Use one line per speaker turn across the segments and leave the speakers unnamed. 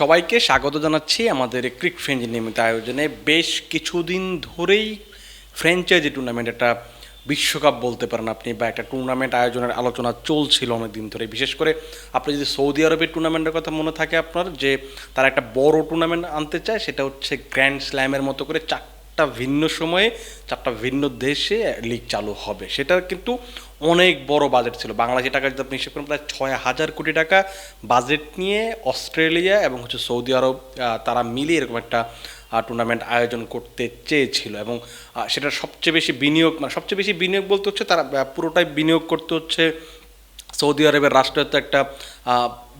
সবাইকে স্বাগত জানাচ্ছি আমাদের ক্রিক ফ্রেঞ্চ নিয়মিত আয়োজনে। বেশ কিছুদিন ধরেই ফ্র্যাঞ্চাইজি টুর্নামেন্ট একটা বিশ্বকাপ বলতে পারেন আপনি, বা একটা টুর্নামেন্ট আয়োজনের আলোচনা চলছিল অনেক দিন ধরে। বিশেষ করে আপনি যদি সৌদি আরবের টুর্নামেন্টের কথা মনে থাকে আপনার, যে তারা একটা বড় টুর্নামেন্ট আনতে চায়, সেটা হচ্ছে গ্র্যান্ড স্ল্যামের মতো করে চারটা ভিন্ন সময়ে চারটা ভিন্ন দেশে লিগ চালু হবে। সেটা কিন্তু অনেক বড় বাজেট ছিল। বাংলাদেশি টাকা যদি আপনি হিসেব করেন, প্রায় ছয় হাজার কোটি টাকা বাজেট নিয়ে অস্ট্রেলিয়া এবং হচ্ছে সৌদি আরব তারা মিলিয়ে এরকম একটা টুর্নামেন্ট আয়োজন করতে চেয়েছিল এবং সেটার সবচেয়ে বেশি বিনিয়োগ মানে সবচেয়ে বেশি বিনিয়োগ বলতে হচ্ছে তারা পুরোটাই বিনিয়োগ করতে হচ্ছে সৌদি আরবের রাষ্ট্রায়ত্ত একটা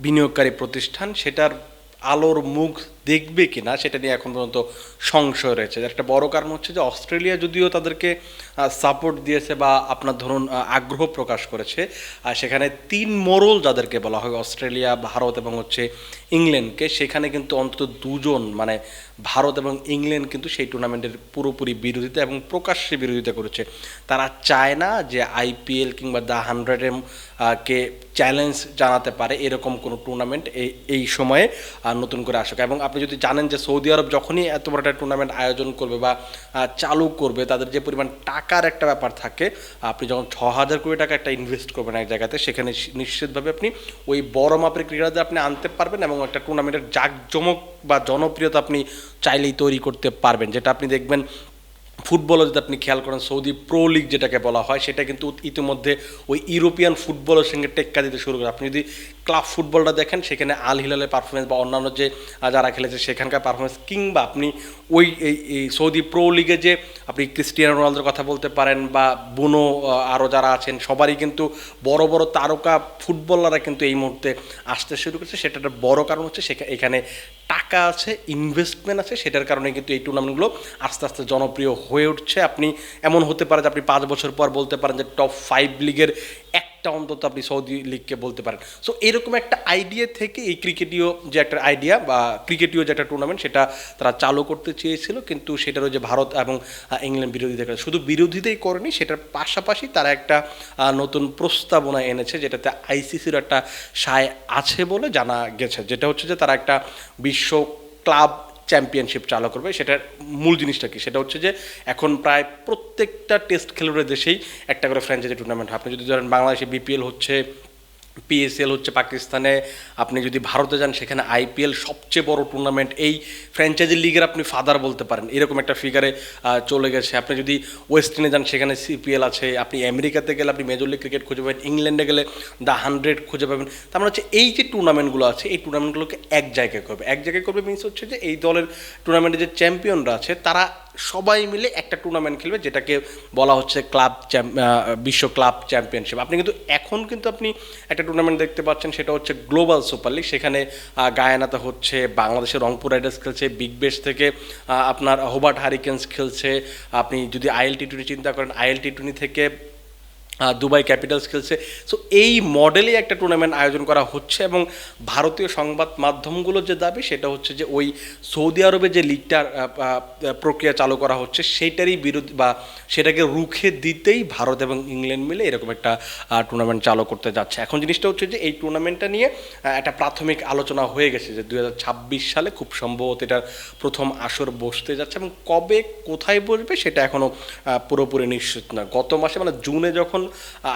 বিনিয়োগকারী প্রতিষ্ঠান। সেটার আলোর মুখ দেখবে কি না সেটা নিয়ে এখন পর্যন্ত সংশয় রয়েছে। একটা বড় কারণ হচ্ছে যে অস্ট্রেলিয়া যদিও তাদেরকে সাপোর্ট দিয়েছে বা আপনার ধরুন আগ্রহ প্রকাশ করেছে, আর সেখানে তিন মোড়ল যাদেরকে বলা হয়, অস্ট্রেলিয়া, ভারত এবং হচ্ছে ইংল্যান্ডকে, সেখানে কিন্তু অন্তত দুজন মানে ভারত এবং ইংল্যান্ড কিন্তু সেই টুর্নামেন্টের পুরোপুরি বিরোধিতা এবং প্রকাশ্যে বিরোধিতা করেছে। তারা চায় না যে আইপিএল কিংবা দ্য হান্ড্রেড এম কে চ্যালেঞ্জ জানাতে পারে এরকম কোনো টুর্নামেন্ট এই এই সময়ে নতুন করে আসুক। এবং আপনি যদি জানেন যে সৌদি আরব যখনই এত বড় একটা টুর্নামেন্ট আয়োজন করবে বা চালু করবে, তাদের যে পরিমাণ টাকার একটা ব্যাপার থাকে, আপনি যখন ছ হাজার কোটি টাকা একটা ইনভেস্ট করবেন এক জায়গাতে, সেখানে নিশ্চিতভাবে আপনি ওই বড় মাপের ক্রীড়াদের আপনি আনতে পারবেন এবং একটা টুর্নামেন্টের জাঁকজমক বা জনপ্রিয়তা আপনি চাইলেই তৈরি করতে পারবেন। যেটা আপনি দেখবেন ফুটবলও যদি আপনি খেয়াল করেন, সৌদি প্রো লিগ যেটাকে বলা হয়, সেটা কিন্তু ইতিমধ্যে ওই ইউরোপিয়ান ফুটবলের সঙ্গে টেক্কা দিতে শুরু করে। আপনি যদি ক্লাব ফুটবলটা দেখেন, সেখানে আল হিলালের পারফরমেন্স বা অন্যান্য যে যারা খেলেছে, সেখানকার পারফরমেন্স কিংবা আপনি ওই, এই সৌদি প্রো লিগে যে, আপনি ক্রিস্টিয়ানো রোনালদোর কথা বলতে পারেন বা বুনো আরও যারা আছেন, সবারই কিন্তু বড় বড় তারকা ফুটবলাররা কিন্তু এই মুহূর্তে আসতে শুরু করছে। সেটা একটা বড় কারণ হচ্ছে, সেখা- এখানে টাকা আছে ইনভেস্টমেন্ট আছে, সেটার কারণে কিন্তু এই টুর্নামেন্টগুলো আস্তে আস্তে জনপ্রিয় হয়ে উঠছে। আপনি এমন হতে পারে যে, আপনি পাঁচ বছর পর বলতে পারেন যে টপ ফাইভ লিগের একটা অন্তত আপনি সৌদি লিগকে বলতে পারেন। সো এরকম একটা আইডিয়া থেকে এই ক্রিকেটীয় যে একটা আইডিয়া বা ক্রিকেটীয় যে একটা টুর্নামেন্ট সেটা তারা চালু করতে চেয়েছিল, কিন্তু সেটারও যে ভারত এবং ইংল্যান্ড বিরোধিতা করে শুধু বিরোধিতাই করেনি, সেটার পাশাপাশি তারা একটা নতুন প্রস্তাবনা এনেছে, যেটাতে আইসিসির একটা সায় আছে বলে জানা গেছে। যেটা হচ্ছে যে তারা একটা বিশ্ব ক্লাব চ্যাম্পিয়নশিপ চালু করবে, সেটার মূল জিনিসটা কি সেটা হচ্ছে যে এখন প্রায় প্রত্যেকটা টেস্ট খেলোয়াড়ের দেশেই একটা করে ফ্র্যাঞ্চাইজি টুর্নামেন্ট। আপনি যদি ধরেন বাংলাদেশে বিপিএল হচ্ছে পিএসএল হচ্ছে পাকিস্তানে। আপনি যদি ভারতে যান, সেখানে আইপিএল সবচেয়ে বড় টুর্নামেন্ট এই ফ্র্যাঞ্চাইজি লিগের আপনি ফাদার বলতে পারেন। এরকম একটা ফিগারে চলে গেছে। আপনি যদি ওয়েস্ট ইন্ডিজে যান, সেখানে সিপিএল আছে। আপনি আমেরিকাতে গেলে আপনি মেজর লিগ ক্রিকেট খুঁজে পাবেন। ইংল্যান্ডে গেলে দ্য হান্ড্রেড খুঁজে পাবেন। তার মানে হচ্ছে এই যে টুর্নামেন্টগুলো আছে, এই টুর্নামেন্টগুলোকে এক জায়গায় করবে। এক জায়গায় করবে মিনস হচ্ছে যে এই দলের টুর্নামেন্টে যে চ্যাম্পিয়নরা আছে, তারা সবাই মিলে একটা টুর্নামেন্ট খেলবে, যেটাকে বলা হচ্ছে ক্লাব বিশ্ব ক্লাব চ্যাম্পিয়নশিপ আপনি কিন্তু এখন কিন্তু আপনি একটা টুর্নামেন্ট দেখতে পাচ্ছেন, সেটা হচ্ছে গ্লোবাল সুপার লিগ সেখানে গায়ানাতে হচ্ছে বাংলাদেশের রংপুর রাইডার্স খেলছে বিগ বেস থেকে আপনার হোবার্ট হারিকেন্স খেলছে। আপনি যদি আইএল টি টোয়েন্টি চিন্তা করেন আইএল টি টোয়েন্টি থেকে দুবাই ক্যাপিটালস খেলছে। সো এই মডেলেই একটা টুর্নামেন্ট আয়োজন করা হচ্ছে এবং ভারতীয় সংবাদ মাধ্যমগুলোর যে দাবি, সেটা হচ্ছে যে ওই সৌদি আরবে যে লিগটার প্রক্রিয়া চালু করা হচ্ছে, সেইটারই বিরোধী বা সেটাকে রুখে দিতেই ভারত এবং ইংল্যান্ড মিলে এরকম একটা টুর্নামেন্ট চালু করতে যাচ্ছে। এখন জিনিসটা হচ্ছে যে এই টুর্নামেন্টটা নিয়ে একটা প্রাথমিক আলোচনা হয়ে গেছে যে দু হাজার ছাব্বিশ সালে খুব সম্ভবত এটার প্রথম আসর বসতে যাচ্ছে এবং কবে কোথায় বসবে সেটা এখনও পুরোপুরি নিশ্চিত না। গত মাসে মানে জুনে যখন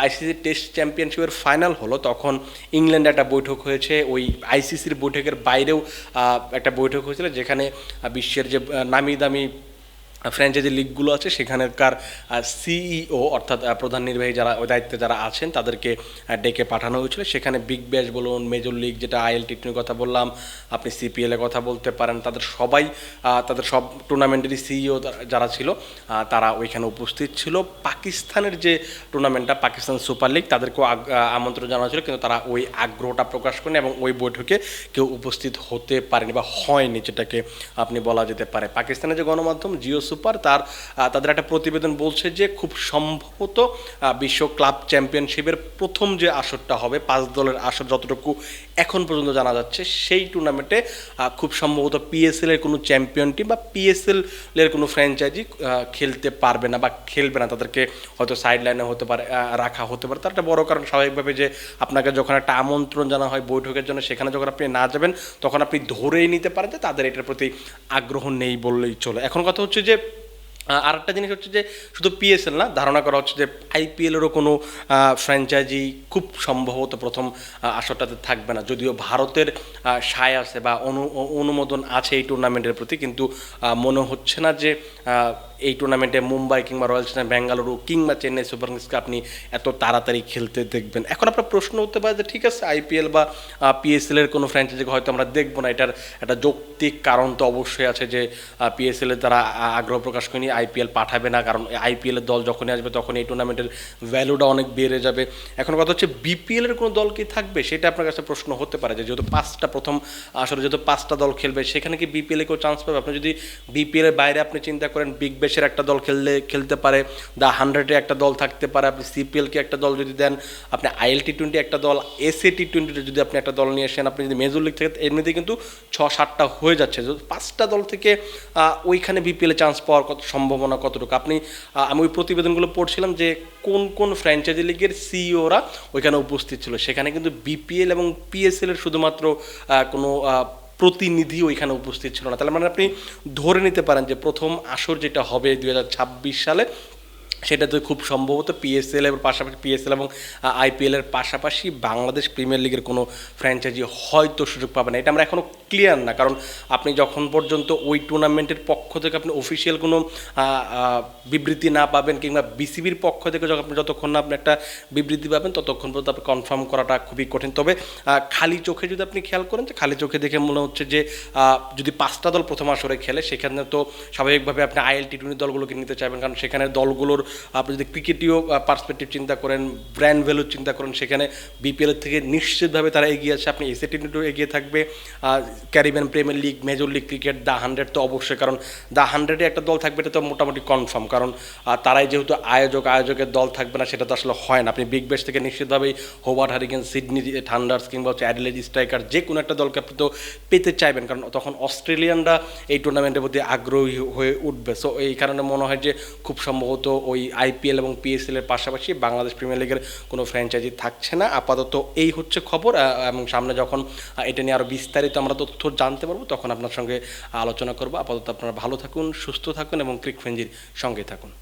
আইসিসি টেস্ট চ্যাম্পিয়নশিপের ফাইনাল হলো, তখন ইংল্যান্ডে একটা বৈঠক হয়েছে। ওই আইসিসির বৈঠকের বাইরেও একটা বৈঠক হয়েছিল, যেখানে বিশ্বের যে নামি দামি ফ্র্যাঞ্চাইজি লিগগুলো আছে, সেখানকার সিইও অর্থাৎ প্রধান নির্বাহী যারা, ওই দায়িত্বে যারা আছেন, তাদেরকে ডেকে পাঠানো হয়েছিল। সেখানে বিগ ব্যাশ বলুন মেজর লিগ যেটা আইএল টি কথা বললাম, আপনি সিপিএল এর কথা বলতে পারেন, তাদের সবাই তাদের সব টুর্নামেন্টেরই সিইও যারা ছিল তারা ওইখানে উপস্থিত ছিল। পাকিস্তানের যে টুর্নামেন্টটা পাকিস্তান সুপার লিগ তাদেরকেও আমন্ত্রণ জানানো ছিল কিন্তু তারা ওই আগ্রহটা প্রকাশ করেন এবং ওই বৈঠকে কেউ উপস্থিত হতে পারেনি বা হয়নি, যেটাকে আপনি বলা যেতে পারে। পাকিস্তানের যে গণমাধ্যম জিও সুপার। তার তাদের একটা প্রতিবেদন বলছে যে খুব সম্ভবত বিশ্ব ক্লাব চ্যাম্পিয়নশিপের প্রথম যে আসরটা হবে, পাঁচ দলের আসর যতটুকু এখন পর্যন্ত জানা যাচ্ছে, সেই টুর্নামেন্টে খুব সম্ভবত পিএসএল এর কোনো চ্যাম্পিয়ন টিম বা পিএসএল এর কোনো ফ্র্যাঞ্চাইজি খেলতে পারবে না বা খেলবে না। তাদেরকে হয়তো সাইড লাইনে হতে পারে রাখা হতে পারে। তার একটা বড় কারণ স্বাভাবিকভাবে যে আপনাকে যখন একটা আমন্ত্রণ জানা হয় বৈঠকের জন্য, সেখানে যখন আপনি না যাবেন, তখন আপনি ধরেই নিতে পারেন যে তাদের এটার প্রতি আগ্রহ নেই বললেই চলে। এখন কথা হচ্ছে যে আর একটা জিনিস হচ্ছে যে শুধু পিএসএল না, ধারণা করা হচ্ছে যে আইপিএলেরও কোনো ফ্র্যাঞ্চাইজি খুব সম্ভবত প্রথম আসরটাতে থাকবে না। যদিও ভারতের সায় আছে বা অনু, অনুমোদন আছে এই টুর্নামেন্টের প্রতি, কিন্তু মনে হচ্ছে না যে এই টুর্নামেন্টে মুম্বাই কিংবা রয়্যাল চ্যালেঞ্জার্স বেঙ্গালুরু কিংবা চেন্নাই সুপার কিংসকে আপনি এত তাড়াতাড়ি খেলতে দেখবেন। এখন আপনার প্রশ্ন হতে পারে যে ঠিক আছে আইপিএল বা পিএসএল এর কোনো ফ্র্যাঞ্চাইজিকে হয়তো আমরা দেখব না। এটার একটা যৌক্তিক কারণ তো অবশ্যই আছে যে পিএসএল এর তারা আগ্রহ প্রকাশ করেনি আইপিএল পাঠাবে না। কারণ আইপিএল এর দল যখনই আসবে তখন এই টুর্নামেন্টের ভ্যালুটা অনেক বেড়ে যাবে। এখন কথা হচ্ছে বিপিএল এর কোনো দল কি থাকবে? সেটা আপনার কাছে প্রশ্ন হতে পারে যেহেতু পাঁচটা প্রথম, আসলে যেহেতু পাঁচটা দল খেলবে, সেখানে কি বিপিএল এ কেউ চান্স পাবে? আপনি যদি বিপিএল এর বাইরে আপনি চিন্তা করেন বিগ ব্যাশের একটা দল খেললে, খেলতে পারে দ্য হান্ড্রেডে একটা দল থাকতে পারে, আপনি সিপিএলকে একটা দল যদি দেন, আপনি আইএল টি টোয়েন্টি একটা দল এসএ টি টোয়েন্টিতে যদি আপনি একটা দল নিয়ে আসেন, আপনি যদি মেজর লিগ থেকে, এমনিতে কিন্তু ছ সাতটা হয়ে যাচ্ছে। পাঁচটা দল থেকে ওইখানে বিপিএলে চান্স পাওয়ার কত, সম্ভাবনা কতটুকু? আপনি আমি ওই প্রতিবেদনগুলো পড়ছিলাম যে, কোন কোন ফ্র্যাঞ্চাইজি লিগের সিইওরা ওইখানে উপস্থিত ছিল। সেখানে কিন্তু বিপিএল এবং পিএসএল এর শুধুমাত্র কোনো প্রতিনিধি ওইখানে উপস্থিত ছিল না। তাহলে মানে আপনি ধরে নিতে পারেন যে প্রথম আসর যেটা হবে দু হাজার ছাব্বিশ সালে সেটাতে খুব সম্ভবত পিএসএল এর পাশাপাশি পিএসএল এবং আইপিএল এর পাশাপাশি বাংলাদেশ প্রিমিয়ার লিগের কোনো ফ্র্যাঞ্চাইজি হয়তো সুযোগ পাবে না। এটা আমরা এখনও ক্লিয়ার না, কারণ আপনি যখন পর্যন্ত ওই টুর্নামেন্টের পক্ষ থেকে আপনি অফিসিয়াল কোনো বিবৃতি না পাবেন কিংবা বিসিবির পক্ষ থেকে যখন আপনি যতক্ষণ না আপনি একটা বিবৃতি পাবেন, ততক্ষণ পর্যন্ত আপনি কনফার্ম করাটা খুবই কঠিন। তবে খালি চোখে যদি আপনি খেয়াল করেন, যে খালি চোখে দেখে মনে হচ্ছে যে যদি পাঁচটা দল প্রথম আসরে খেলে, সেখানে তো স্বাভাবিকভাবে আপনি আইএল টি দলগুলোকে নিতে চাইবেন, কারণ সেখানে দলগুলোর আপনি যদি ক্রিকেটীয় পার্সপেক্টিভ চিন্তা করেন ব্র্যান্ড ভ্যালু চিন্তা করেন, সেখানে বিপিএল থেকে নিশ্চিতভাবে তারা এগিয়ে আছে আপনি এসএ টি এগিয়ে থাকবে। Caribbean Premier League Major League Cricket the Hundred তো অবশ্যই। কারণ দ্য হান্ড্রেডে একটা দল থাকবে, এটা তো মোটামুটি কনফার্ম কারণ তারাই যেহেতু আয়োজক, আয়োজকের দল থাকবে না, সেটা তো আসলে হয় না। আপনি বিগ ব্যাশ থেকে নিশ্চিতভাবেই হোবার্ট হারিকেন সিডনি থান্ডার্স কিংবা হচ্ছে অ্যাডিলেজ স্ট্রাইকার যে কোনো একটা দলকে আপনি তো পেতে চাইবেন। কারণ তখন অস্ট্রেলিয়ানরা এই টুর্নামেন্টের প্রতি আগ্রহী হয়ে উঠবে। সো এই কারণে মনে হয় যে খুব সম্ভবত ওই আইপিএল এবং পিএসএল এর পাশাপাশি বাংলাদেশ প্রিমিয়ার লিগের কোনো ফ্র্যাঞ্চাইজি থাকছে না। আপাতত এই হচ্ছে খবর এবং সামনে যখন এটা নিয়ে আরও বিস্তারিত আমরা তথ্য জানতে পারব, তখন আপনার সঙ্গে আলোচনা করব। আপাতত আপনারা ভালো থাকুন, সুস্থ থাকুন এবং ক্রিক ফ্রেঞ্জির সঙ্গে থাকুন।